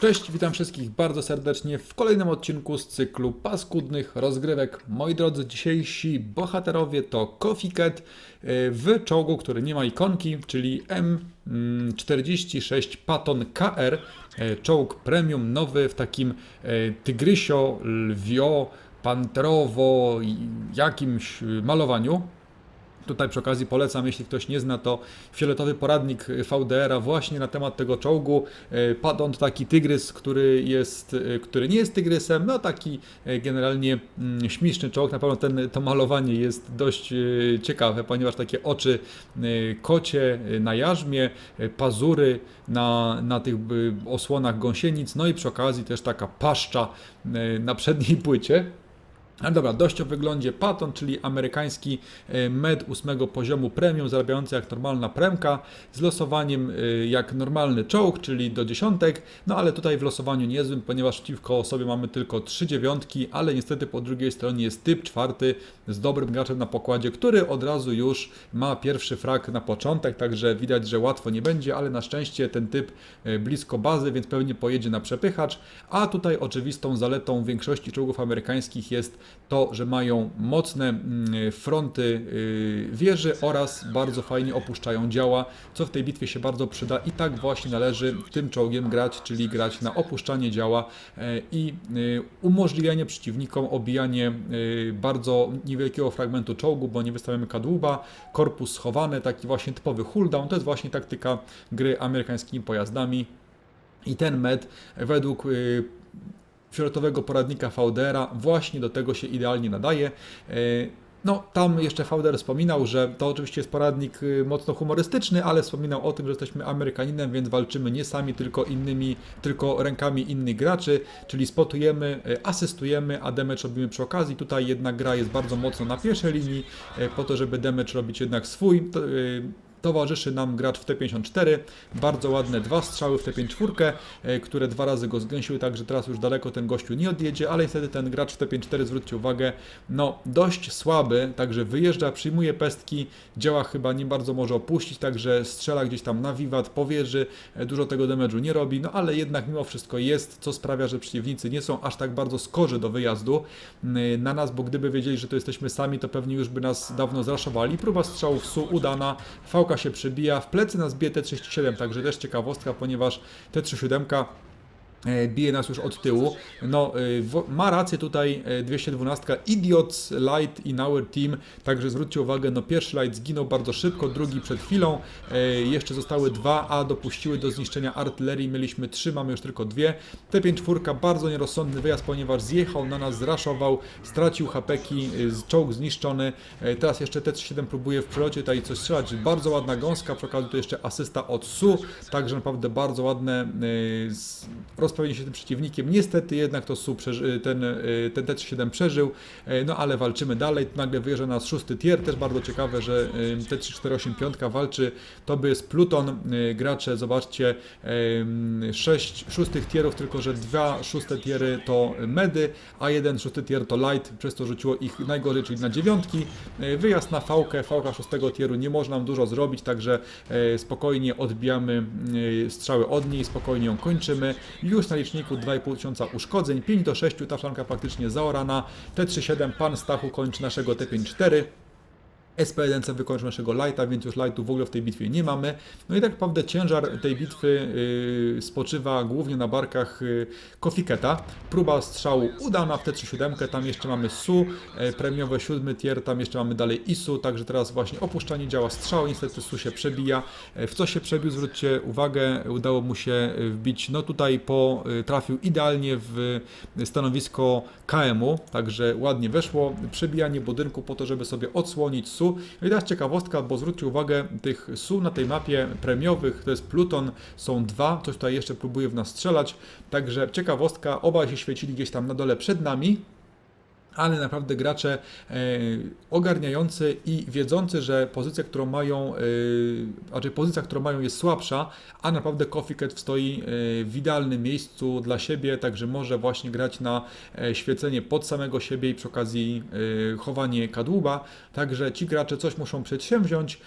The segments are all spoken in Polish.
Cześć, witam wszystkich bardzo serdecznie w kolejnym odcinku z cyklu paskudnych rozgrywek. Moi drodzy, dzisiejsi bohaterowie to Coffee Cat e, w czołgu, który nie ma ikonki, czyli M46 Patton KR. Czołg premium nowy w takim e, tygrysio, lwio, panterowo jakimś e, malowaniu. Tutaj przy okazji polecam, jeśli ktoś nie zna, to fioletowy poradnik VDR-a właśnie na temat tego czołgu. E, Padon to taki tygrys, który jest, e, który nie jest tygrysem, no taki e, generalnie mm, śmieszny czołg. Na pewno ten, to malowanie jest dość ciekawe, ponieważ takie oczy kocie na jarzmie, pazury na, na tych osłonach gąsienic, no i przy okazji też taka paszcza na przedniej płycie. Ale dobra, dość o wyglądzie. Patton, czyli amerykański e, med ósmego poziomu premium, zarabiający jak normalna premka, z losowaniem e, jak normalny czołg, czyli do dziesiątek, no ale tutaj w losowaniu niezłym, ponieważ przeciwko sobie mamy tylko trzy dziewiątki, ale niestety po drugiej stronie jest typ czwarty z dobrym graczem na pokładzie, który od razu już ma pierwszy frak na początek, także widać, że łatwo nie będzie, ale na szczęście ten typ e, blisko bazy, więc pewnie pojedzie na przepychacz, a tutaj oczywistą zaletą większości czołgów amerykańskich jest to, że mają mocne mm, fronty y, wieży oraz bardzo fajnie opuszczają działa, co w tej bitwie się bardzo przyda. I tak właśnie należy tym czołgiem grać, czyli grać na opuszczanie działa e, i y, umożliwianie przeciwnikom obijanie y, bardzo niewielkiego fragmentu czołgu, bo nie wystawiamy kadłuba, korpus schowany, taki właśnie typowy cooldown, to jest właśnie taktyka gry amerykańskimi pojazdami. I ten med według fioletowego poradnika VDR-a właśnie do tego się idealnie nadaje. E, No, tam jeszcze Fauder wspominał, że to oczywiście jest poradnik y, mocno humorystyczny, ale wspominał o tym, że jesteśmy Amerykaninem, więc walczymy nie sami, tylko innymi, tylko rękami innych graczy, czyli spotujemy, y, asystujemy, a damage robimy przy okazji. Tutaj jednak gra jest bardzo mocno na pierwszej linii, y, po to, żeby damage robić jednak swój. To, Towarzyszy nam gracz w T54, bardzo ładne dwa strzały w T54, e, które dwa razy go zgęsiły, także teraz już daleko ten gościu nie odjedzie, ale niestety ten gracz w T54, zwróćcie uwagę, no dość słaby, także wyjeżdża, przyjmuje pestki, działa chyba nie bardzo może opuścić, także strzela gdzieś tam na wiwat, powierzy, e, dużo tego damage'u nie robi, no ale jednak mimo wszystko jest, co sprawia, że przeciwnicy nie są aż tak bardzo skorzy do wyjazdu mm, na nas, bo gdyby wiedzieli, że to jesteśmy sami, to pewnie już by nas dawno zraszowali. Próba strzału w SU udana, Fałka się przebija, w plecy nas bije T37, także też ciekawostka, ponieważ T37 e, bije nas już od tyłu. No, e, ma rację tutaj e, 212 Idiots Light in our team, także zwróćcie uwagę, no pierwszy light zginął bardzo szybko, drugi przed chwilą, e, jeszcze zostały dwa, a dopuściły do zniszczenia artylerii, mieliśmy trzy, mamy już tylko dwie. T54 bardzo nierozsądny wyjazd, ponieważ zjechał na nas, zraszował, stracił hapeki, e, czołg zniszczony, e, teraz jeszcze T37 próbuje w przelocie tutaj coś strzelać, bardzo ładna gąska, przy okazji tu jeszcze asysta od SU, także naprawdę bardzo ładne e, z- rozprawienie się z tym przeciwnikiem. Niestety jednak to SU przeży- ten, e, ten T37 przeżył, e, no ale walczymy dalej. Nagle wyjeżdża nas szósty tier, też bardzo ciekawe, że e, T348 walczy. To by jest Pluton, gracze, zobaczcie, sześć szóstych tierów, tylko że dwa szóste tiery to medy, a jeden szósty tier to light, przez to rzuciło ich najgorzej, czyli na dziewiątki. Wyjazd na fałkę, fałka szóstego tieru nie można nam dużo zrobić, także spokojnie odbijamy strzały od niej, spokojnie ją kończymy. Już na liczniku 2,5 tysiąca uszkodzeń, 5 do 6, ta szanka praktycznie zaorana. T37 pan Stachu kończy naszego T54. SP1C wykończył naszego lighta, więc już lightu w ogóle w tej bitwie nie mamy. No i tak naprawdę ciężar tej bitwy yy, spoczywa głównie na barkach yy, Kofiketa. Próba strzału udana w T37, tam jeszcze mamy SU, e, premiowe siódmy tier, tam jeszcze mamy dalej ISU, także teraz właśnie opuszczanie działa strzał, niestety SU się przebija. W co się przebił, zwróćcie uwagę, udało mu się wbić, no tutaj po, trafił idealnie w stanowisko KM-u, także ładnie weszło, przebijanie budynku po to, żeby sobie odsłonić SU. No i teraz ciekawostka, bo zwróćcie uwagę, tych SU na tej mapie premiowych, to jest Pluton, są dwa, coś tutaj jeszcze próbuje w nas strzelać, także ciekawostka, obaj się świecili gdzieś tam na dole przed nami, ale naprawdę gracze e, ogarniający i wiedzący, że pozycja, którą mają, znaczy pozycja, którą mają jest słabsza, a naprawdę Coffee Cat stoi e, w idealnym miejscu dla siebie, także może właśnie grać na świecenie pod samego siebie i przy okazji chowanie kadłuba, także ci gracze coś muszą przedsięwziąć,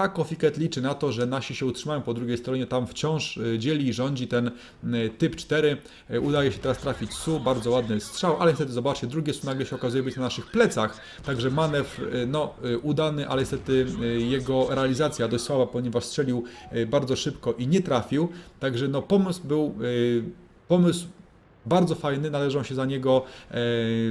a Kofiket liczy na to, że nasi się utrzymają po drugiej stronie, tam wciąż y, dzieli i rządzi ten y, typ 4. Y, Udaje się teraz trafić Su, bardzo ładny strzał, ale niestety zobaczcie, drugie Su nagle się okazuje być na naszych plecach, także manewr no, udany, ale niestety jego realizacja dość słaba, ponieważ strzelił bardzo szybko i nie trafił, także no pomysł był, pomysł bardzo fajny, należą się za niego e,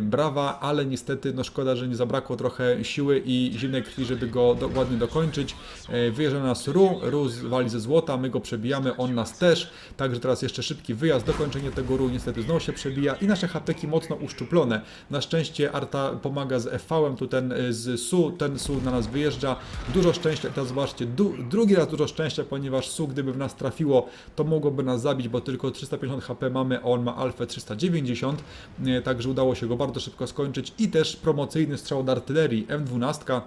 brawa, ale niestety no szkoda, że nie zabrakło trochę siły i zimnej krwi, żeby go do, ładnie dokończyć. E, wyjeżdża na nas Ru, Ru wali ze złota, my go przebijamy, on nas też, także teraz jeszcze szybki wyjazd, dokończenie tego Ru niestety znowu się przebija i nasze hapteki mocno uszczuplone. Na szczęście Arta pomaga z FV-em, tu ten e, z Su, ten Su na nas wyjeżdża, dużo szczęścia, teraz zobaczcie, du, drugi raz dużo szczęścia, ponieważ Su gdyby w nas trafiło, to mogłoby nas zabić, bo tylko 350 HP mamy, a on ma alfę 390, e, także udało się go bardzo szybko skończyć. I też promocyjny strzał od artylerii M12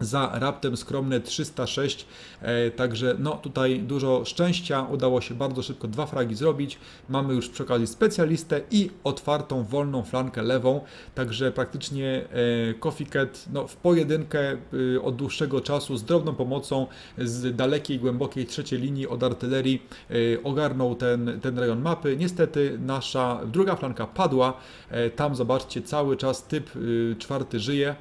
za raptem skromne 306, e, także no tutaj dużo szczęścia, udało się bardzo szybko dwa fragi zrobić, mamy już przy okazji specjalistę i otwartą, wolną flankę lewą, także praktycznie e, Kofiket no, w pojedynkę e, od dłuższego czasu z drobną pomocą z dalekiej, głębokiej trzeciej linii od artylerii e, ogarnął ten, ten rejon mapy, niestety nasza druga flanka padła, tam zobaczcie cały czas typ e, czwarty żyje,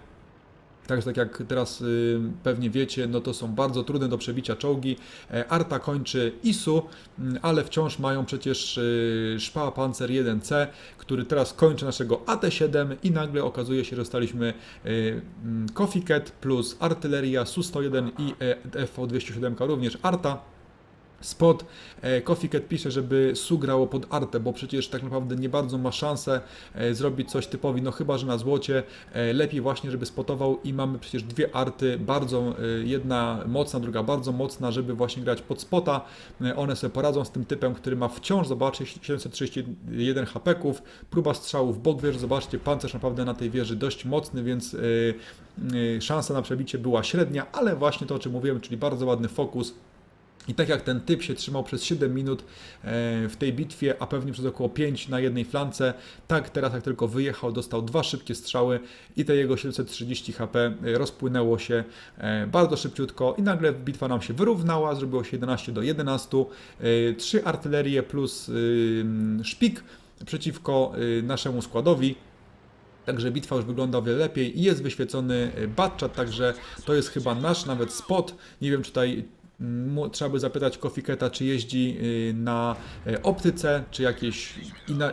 Także tak jak teraz y, pewnie wiecie, no to są bardzo trudne do przebicia czołgi. E, Arta kończy ISU, mm, ale wciąż mają przecież y, Szpała Panzer 1C, który teraz kończy naszego AT7 i nagle okazuje się, że dostaliśmy y, mm, Kofiket plus artyleria Su-101 i e, FV-207 również Arta. Spot e, Kofiket pisze, żeby Su grało pod artę, bo przecież tak naprawdę nie bardzo ma szansę e, zrobić coś typowi, no chyba, że na złocie. E, lepiej właśnie, żeby spotował i mamy przecież dwie arty, bardzo jedna mocna, druga bardzo mocna, żeby właśnie grać pod spota. One sobie poradzą z tym typem, który ma wciąż, zobaczcie, 731 hapeków, próba strzału w bok wieży, zobaczcie, pancerz naprawdę na tej wieży dość mocny, więc szansa na przebicie była średnia, ale właśnie to, o czym mówiłem, czyli bardzo ładny fokus, i tak jak ten typ się trzymał przez 7 minut e, w tej bitwie, a pewnie przez około 5 na jednej flance, tak teraz jak tylko wyjechał, dostał dwa szybkie strzały i te jego 730 HP rozpłynęło się e, bardzo szybciutko i nagle bitwa nam się wyrównała, zrobiło się 11 do 11, e, trzy artylerie plus y, szpik przeciwko naszemu składowi. Także bitwa już wygląda o wiele lepiej i jest wyświecony e, batchat, także to jest chyba nasz nawet spot. Nie wiem, czy tutaj trzeba by zapytać Kofiketa, czy jeździ y, na e, optyce, czy jakieś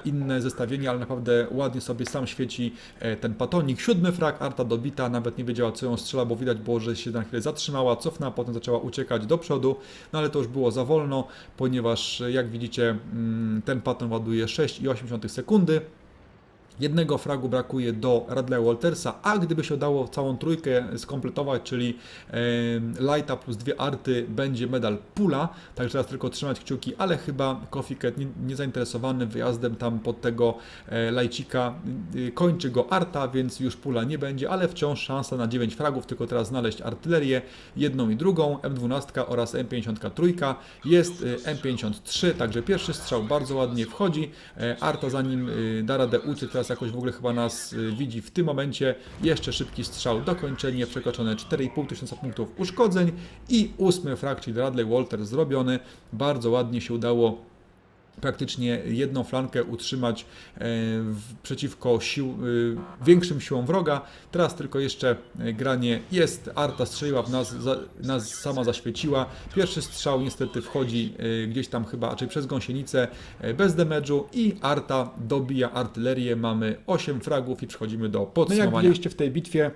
inne zestawienie, ale naprawdę ładnie sobie sam świeci e, ten patonik. Siódmy frak, Arta dobita, nawet nie wiedziała co ją strzela, bo widać było, że się na chwilę zatrzymała, cofnęła, potem zaczęła uciekać do przodu, no ale to już było za wolno, ponieważ jak widzicie mm, ten paton ładuje 6,8 sekundy. Jednego fragu brakuje do Radleya Waltersa, a gdyby się udało całą trójkę skompletować, czyli Lighta plus dwie arty, będzie medal pula. Także teraz tylko trzymać kciuki, ale chyba Kofiket nie, nie zainteresowany wyjazdem tam pod tego e, lajcika y, kończy go arta, więc już pula nie będzie, ale wciąż szansa na 9 fragów, tylko teraz znaleźć artylerię, jedną i drugą, M12 oraz M53. Jest y, M53, także pierwszy strzał bardzo ładnie wchodzi. E, Arta zanim y, da radę uciec, teraz jakoś w ogóle chyba nas y, widzi w tym momencie. Jeszcze szybki strzał, dokończenie, przekroczone 4,5 tysiąca punktów uszkodzeń i ósmy frag, czyli Radley Walter zrobiony. Bardzo ładnie się udało praktycznie jedną flankę utrzymać e, przeciwko sił, e, większym siłom wroga. Teraz tylko jeszcze e, granie jest. Arta strzeliła w nas, za, nas sama zaświeciła. Pierwszy strzał niestety wchodzi gdzieś tam chyba, raczej przez gąsienicę bez damage'u i Arta dobija artylerię. Mamy 8 fragów i przechodzimy do podsumowania. No jak widzieliście w tej bitwie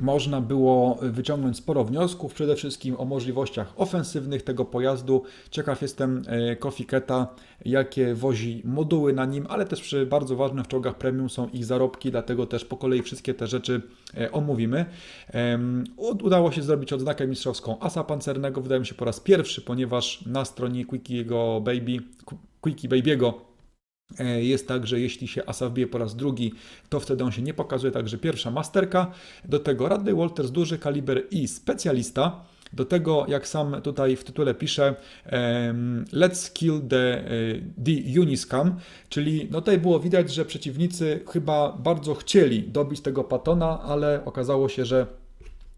można było wyciągnąć sporo wniosków, przede wszystkim o możliwościach ofensywnych tego pojazdu. Ciekaw jestem e, Kofiketa, jakie wozi moduły na nim, ale też przy bardzo ważne w czołgach premium są ich zarobki, dlatego też po kolei wszystkie te rzeczy e, omówimy. Udało się zrobić odznakę mistrzowską asa pancernego, wydaje mi się po raz pierwszy, ponieważ na stronie Quickiego Baby, Quickie Baby'ego Jest tak, że jeśli się asa wbije po raz drugi, to wtedy on się nie pokazuje, także pierwsza masterka. Do tego Radley Walters, duży kaliber i specjalista. Do tego, jak sam tutaj w tytule pisze, let's kill the, e, the Uniscam, czyli no tutaj było widać, że przeciwnicy chyba bardzo chcieli dobić tego patona, ale okazało się, że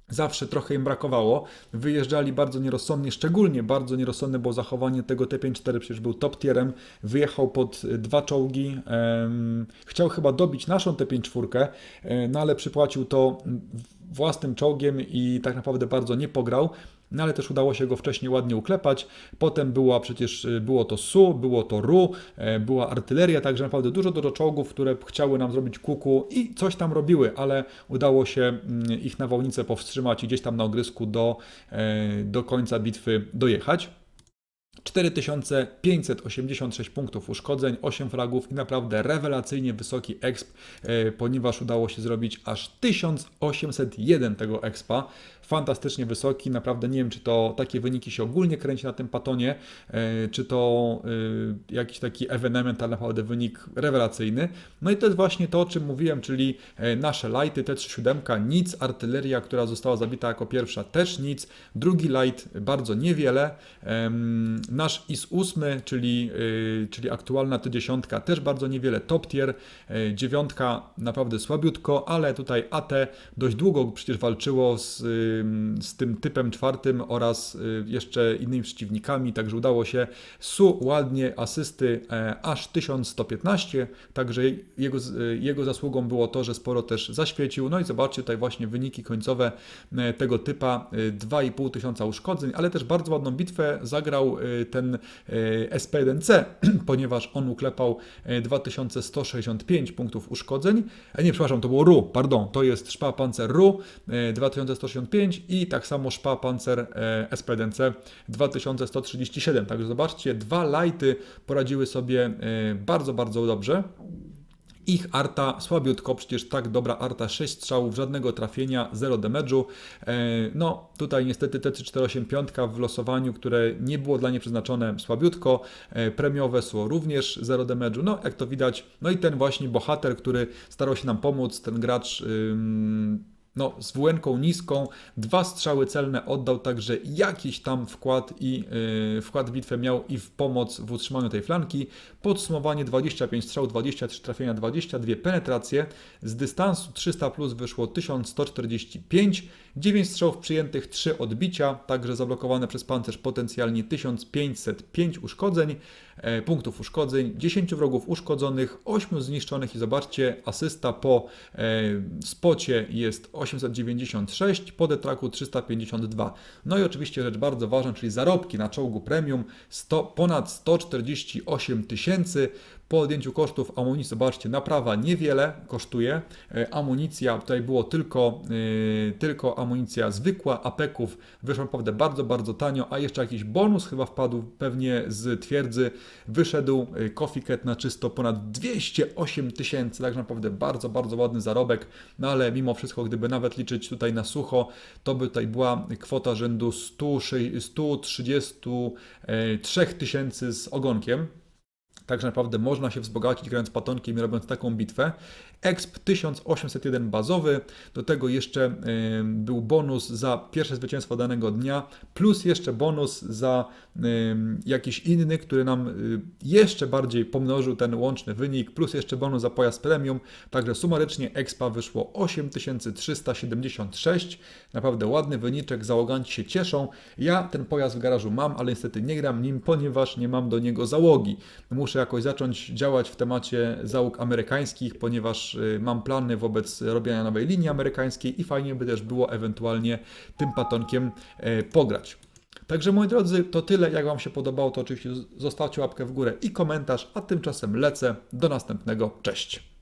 Zawsze trochę im brakowało. Wyjeżdżali bardzo nierozsądnie, szczególnie bardzo nierozsądne było zachowanie tego T54, przecież był top tierem. Wyjechał pod y, dwa czołgi. chciał chyba dobić naszą T54, e, no ale przypłacił to własnym czołgiem i tak naprawdę bardzo nie pograł. No ale też udało się go wcześniej ładnie uklepać. Potem była przecież, y, było to SU, było to RU, e, była artyleria, także naprawdę dużo, dużo czołgów, które chciały nam zrobić kuku i coś tam robiły, ale udało się mm, ich nawałnicę powstrzymać i gdzieś tam na ogrysku do, e, do końca bitwy dojechać. 4586 punktów uszkodzeń, 8 fragów i naprawdę rewelacyjnie wysoki exp, e, ponieważ udało się zrobić aż 1801 tego expa. Fantastycznie wysoki, naprawdę nie wiem, czy to takie wyniki się ogólnie kręci na tym patonie, e, czy to e, jakiś taki ewenement, ale naprawdę wynik rewelacyjny. No i to jest właśnie to, o czym mówiłem, czyli e, nasze lighty, T37, nic, artyleria, która została zabita jako pierwsza, też nic, drugi light bardzo niewiele, nasz IS-8, czyli, czyli aktualna T10 też bardzo niewiele, top tier, dziewiątka naprawdę słabiutko, ale tutaj AT dość długo przecież walczyło z, z tym typem czwartym oraz y, jeszcze innymi przeciwnikami, także udało się. Su ładnie asysty e, aż 1115, także jego, y, jego zasługą było to, że sporo też zaświecił. No i zobaczcie tutaj właśnie wyniki końcowe e, tego typa, e, 2,5 tysiąca uszkodzeń, ale też bardzo ładną bitwę zagrał ten SP1C, ponieważ on uklepał 2165 punktów uszkodzeń, nie przepraszam, to było RU, pardon, to jest szpa pancer RU, 2165 i tak samo szpa pancer e, SPDNC 2137. Także zobaczcie, dwa lighty poradziły sobie e, bardzo, bardzo dobrze. Ich arta słabiutko, przecież tak dobra arta, 6 strzałów, żadnego trafienia, 0 damage'u. E, no tutaj niestety T345 w losowaniu, które nie było dla niej przeznaczone słabiutko, premiowe sło również 0 damage'u, no jak to widać. No i ten właśnie bohater, który starał się nam pomóc, ten gracz... Yy, no, z WN-ką niską, dwa strzały celne oddał, także jakiś tam wkład i yy, wkład w bitwę miał i w pomoc w utrzymaniu tej flanki. Podsumowanie 25 strzał, 23 trafienia, 22 penetracje. Z dystansu 300 plus wyszło 1145, 9 strzałów przyjętych, 3 odbicia, także zablokowane przez pancerz potencjalnie 1505 uszkodzeń, e, punktów uszkodzeń, 10 wrogów uszkodzonych, 8 zniszczonych i zobaczcie, asysta po e, spocie jest 896, po detraku 352. No i oczywiście rzecz bardzo ważna, czyli zarobki na czołgu premium 100, ponad 148 tysięcy. Po odjęciu kosztów amunicji, zobaczcie, naprawa niewiele kosztuje. E, Amunicja, tutaj było tylko, e, tylko amunicja zwykła, apeków wyszło naprawdę bardzo, bardzo tanio, a jeszcze jakiś bonus chyba wpadł pewnie z twierdzy. Wyszedł e, Coffee Cat na czysto ponad 208 tysięcy, tak naprawdę bardzo, bardzo ładny zarobek, no ale mimo wszystko, gdyby nawet liczyć tutaj na sucho, to by tutaj była kwota rzędu 100, 133 tysięcy z ogonkiem. Także naprawdę można się wzbogacić grając patonkiem i robiąc taką bitwę. Exp 1801 bazowy, do tego jeszcze był bonus za pierwsze zwycięstwo danego dnia, plus jeszcze bonus za jakiś inny, który nam y, jeszcze bardziej pomnożył ten łączny wynik, plus jeszcze bonus za pojazd premium. Także sumarycznie Expa wyszło 8376. Naprawdę ładny wyniczek, załoganci się cieszą. Ja ten pojazd w garażu mam, ale niestety nie gram nim, ponieważ nie mam do niego załogi. Muszę jakoś zacząć działać w temacie załóg amerykańskich, ponieważ y, mam plany wobec robienia nowej linii amerykańskiej i fajnie by też było ewentualnie tym patonkiem e, pograć. Także moi drodzy, to tyle. Jak Wam się podobało, to oczywiście zostawcie łapkę w górę i komentarz, a tymczasem lecę do następnego. Cześć!